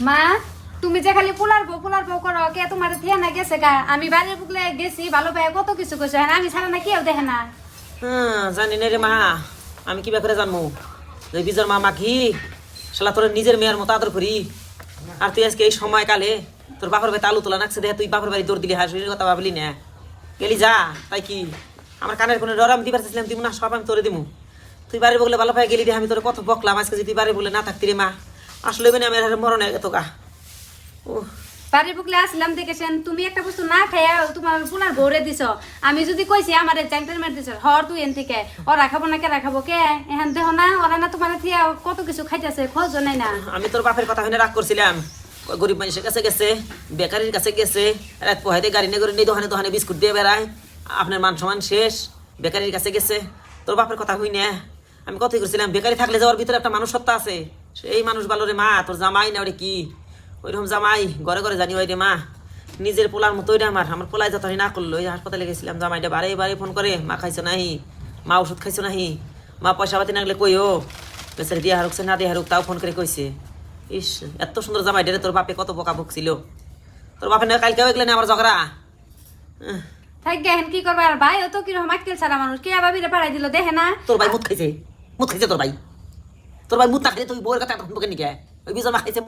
মা, তুমি যে খালি পোলার বউ পোলার বউ করো, কে তোমার থিয়া না গেছে গা? আমি বাড়ির বুকলে গেছি, ভালো পাই কত কিছু করছ হ্যাঁ? আমি ছাড়া না কেউ দেখে না। হ্যাঁ জানি না রে মা। আমি কি করে জানব? যে বিজর মা মাখি শালা তোর নিজের মেয়ের মতো আদর করি। আর তুই আজকে এই সময় কালে তোর বাপর বাড়িতে আলু তোলা নাকছে দেখে তুই বাপর বাড়ি দৌড় দিলি হাসির কথা ভাবলি না। গেলি যা, তাই কি? আমার কানের কোনো ডর, আমি দিবার চাইছিলাম, দিব না, সব আমি তোরে দিমু। তুই বাড়ি বগলে ভালো পাই গেলি রে, আমি তোর কত বকলাম, আজকে যদি বাড়ি বলে না থাকতি রে মা। আসলে মানে আমি আর মরণ হয়ে গেত গা। ও বাড়ির বুকলে আসলাম দেখেছেন তুমি একটা বস্তু না খাইয়া তোমার পোলার বউরে দিছ। আমি যদি কইছি আমার মেরে দিছ হর তুই এন থেকে। ওরা খাব না কে রাখাবো কে? এখান দেহ না ওরা না তোমার থিয়া কত কিছু খাইতেছে খোঁজ নাই না। আমি তোর বাপের কথা শুনে রাগ করছিলাম। গরিব মানুষের কাছে গেছে বেকারির কাছে গেছে রাত পোহাইতে গাড়ি নিয়ে করে নিয়ে দোকানে দোকানে বিস্কুট দিয়ে বেড়ায়। আপনার মান সমান শেষ বেকারির কাছে গেছে। তোর বাপের কথা হই না আমি কথাই করছিলাম বেকারি থাকলে যাওয়ার ভিতরে একটা মানুষ সত্তা আছে। সেই মানুষ ভালো রে মা তোর জামাই না ওরে কি? ওইরকম জামাই ঘরে ঘরে জানি ওই রে মা। নিজের পোলার মতোই রে আমার আমার পোলাই যতই না করল ওই হাসপাতালে গেছিলাম জামাইটা বারে বারে ফোন করে মা খাইছো নাহি? মা ওষুধ খাইছো নাহি? মা পয়সা পাতি নাগলে কই ও? বেচারি দিয়ে হারুকছে না দিয়ে হারুক তাও ফোন করে কইছে। ইস এত সুন্দর জামাই ডেরে তোর বাপে কত বোকা বকছিল তোর বাপে না কালকে এগুলো না আমার ঝগড়া? উহ, থাক গে হেন কি করবে? আর ভাই ও তো কীরকম আক্কেল ছাড়া মানুষ কে ভাবিরে পাড়াই দিল? দেখে না। তোর ভাই মুত খাইছে মুত খাইছে তোর ভাই। তোর ভাই মুত খাইছে তুই বউয়ের কথা এখন বুকে নিকে ওই বিজন খাইছে